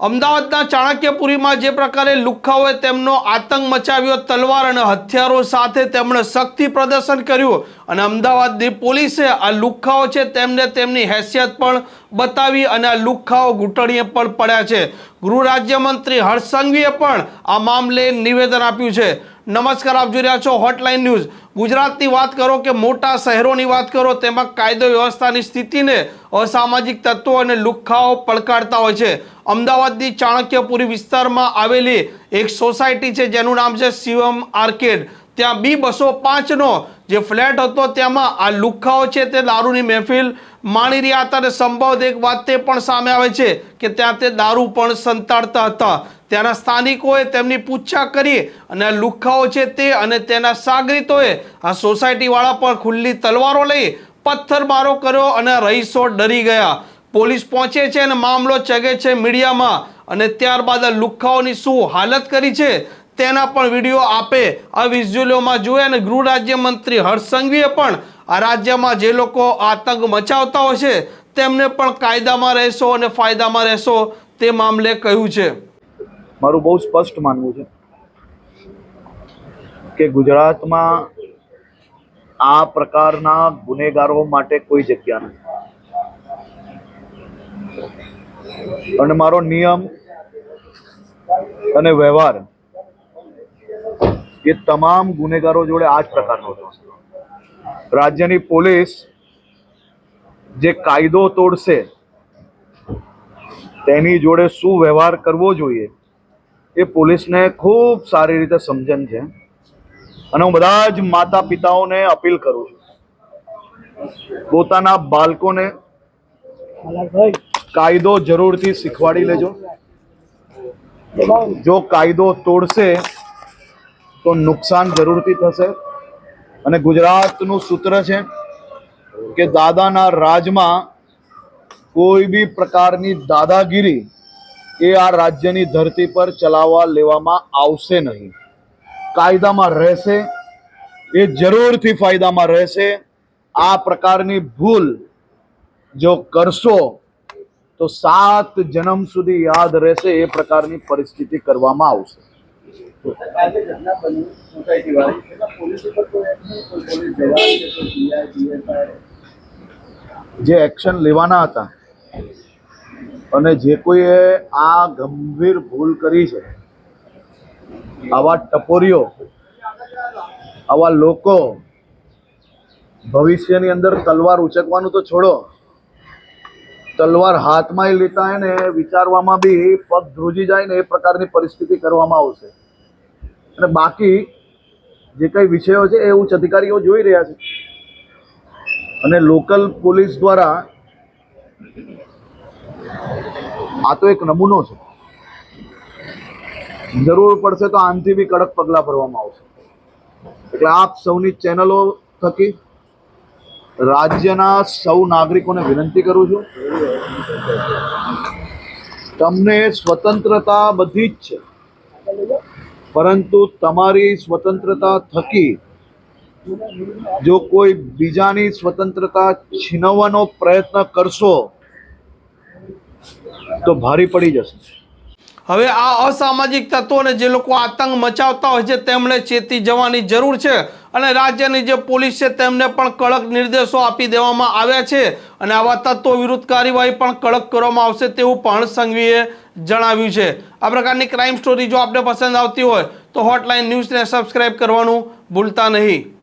અમદાવાદના ચાણક્યપુરીમાં જે પ્રકારે લુખ્ખાઓએ તેમનો આતંક મચાવ્યો, તલવાર અને હથિયારો સાથે તેમણે શક્તિ પ્રદર્શન કર્યું અને અમદાવાદની પોલીસે આ લુખ્ખાઓ છે તેમને તેમની હેસિયત પણ બતાવી અને આ લુખ્ખાઓ ઘૂંટણીએ પણ પડ્યા છે. ગૃહ રાજ્યમંત્રી હર્ષ સંઘવીએ પણ આ મામલે નિવેદન આપ્યું છે. નમસ્કાર, આપ જોઈ રહ્યા છો હોટલાઇન ન્યૂઝ ગુજરાતની વાત કરો કે મોટા શહેરોની વાત કરો, તેમાં કાયદો વ્યવસ્થાની સ્થિતિને અસામાજિક તત્વો અને લુખ્ખાઓ પડકારતા હોય છે. અમદાવાદની ચાણક્યપુરી વિસ્તારમાં આવેલી એક સોસાયટી છે, જેનું નામ છે શિવમ આર્કેડ. ત્યાં બી બસો પાંચનો જે ફ્લેટ હતો, તેમાં આ લુખ્ખાઓ છે, તે દારૂની મહેફિલ માણી રહ્યા હતા અને સંભવત એક વાત તે પણ સામે આવે છે કે ત્યાં તે દારૂ પણ સંતાડતા હતા. ત્યાંના સ્થાનિકોએ તેમની પૂછા કરી અને આ લુખ્ખાઓ છે તે અને તેના સાગરીતોએ આ સોસાયટીવાળા પર ખુલ્લી તલવારો લઈ પથ્થરમારો કર્યો અને રહીશો ડરી ગયા. પોલીસ પહોંચે છે અને મામલો ચગે છે મીડિયામાં અને ત્યારબાદ આ લુખ્ખાઓની શું હાલત કરી છે તેના પણ વીડિયો આપે. આ વિઝ્યુઅલોમાં જોયા અને ગૃહ રાજ્યમંત્રી હર્ષ સંઘવીએ પણ આ રાજ્યમાં જે લોકો આતંક મચાવતા હોય છે, તેમને પણ કાયદામાં રહેશો અને ફાયદામાં રહેશો તે મામલે કહ્યું છે. મારું બહુ સ્પષ્ટ માનવું છે કે ગુજરાતમાં આ પ્રકારના ગુનેગારો માટે કોઈ જગ્યા નથી. અને મારો નિયમ અને વ્યવહાર એ તમામ ગુનેગારો જોડે આ જ પ્રકારનો છે રાજ્યની પોલીસ જે કાયદો તોડશે, તેની જોડે શું વ્યવહાર કરવો જોઈએ, એ પોલીસને ખૂબ સારી રીતે સમજણ છે. અને હું બધા જ માતા પિતાઓને અપીલ કરું છું, પોતાના બાળકોને કાયદો જરૂરથી શીખવાડી લેજો. જો કાયદો તોડશે, તો નુકસાન જરૂરથી થશે. અને ગુજરાતનું સૂત્ર છે કે દાદાના રાજમાં કોઈ બી પ્રકારની દાદાગીરી એ આ રાજ્યની ધરતી પર ચલાવવા લેવામાં આવશે નહીં. કાયદામાં રહેશે, એ જરૂરથી ફાયદામાં રહેશે. આ પ્રકારની ભૂલ જો કરશો, તો સાત જન્મ સુધી યાદ રહેશે, એ પ્રકારની પરિસ્થિતિ કરવામાં આવશે. જે એક્શન લેવાના હતા અને જે કોઈએ આ ગંભીર ભૂલ કરી છે, આવા ટપોરીઓ, આવા લોકો ભવિષ્યની અંદર તલવાર ઉચકવાનું તો છોડો, તલવાર હાથમાં લેતા હોય ને વિચારવામાં બી પગ ધ્રુજી જાય ને એ પ્રકારની પરિસ્થિતિ કરવામાં આવશે. અને બાકી જે કઈ વિષયો છે એ ઉચ્ચ અધિકારીઓ જોઈ રહ્યા છે. અને લોકલ પોલીસ દ્વારા આ તો એક નમૂનો છે. જરૂર પડશે તો આનાથી બી કડક પગલાં ભરવામાં આવશે. એટલે આપ સૌની ચેનલો થકી રાજ્યના સૌ નાગરિકોને વિનંતી કરું છું. તમને સ્વતંત્રતા બધી જ છે. પરંતુ તમારી સ્વતંત્રતા થકી જો કોઈ બીજાની સ્વતંત્રતા છીનવવાનો પ્રયત્ન કરશો, તો ભારી પડી જશે. હવે આ અસામાજિક તત્વોને જે લોકો આતંક મચાવતા હોય છે, તેમણે ચેતી જવાની જરૂર છે. અને રાજ્યની જે પોલીસ છે તેમને પણ કડક નિર્દેશો આપી દેવામાં આવ્યા છે. અને આવા તત્વો વિરુદ્ધ કાર્યવાહી પણ કડક કરવામાં આવશે તેવું પણ સંઘવીએ જણાવ્યું છે. આ પ્રકારની ક્રાઇમ સ્ટોરી જો આપને પસંદ આવતી હોય તો હોટલાઇન ન્યૂઝને સબસ્ક્રાઇબ કરવાનું ભૂલતા નહીં.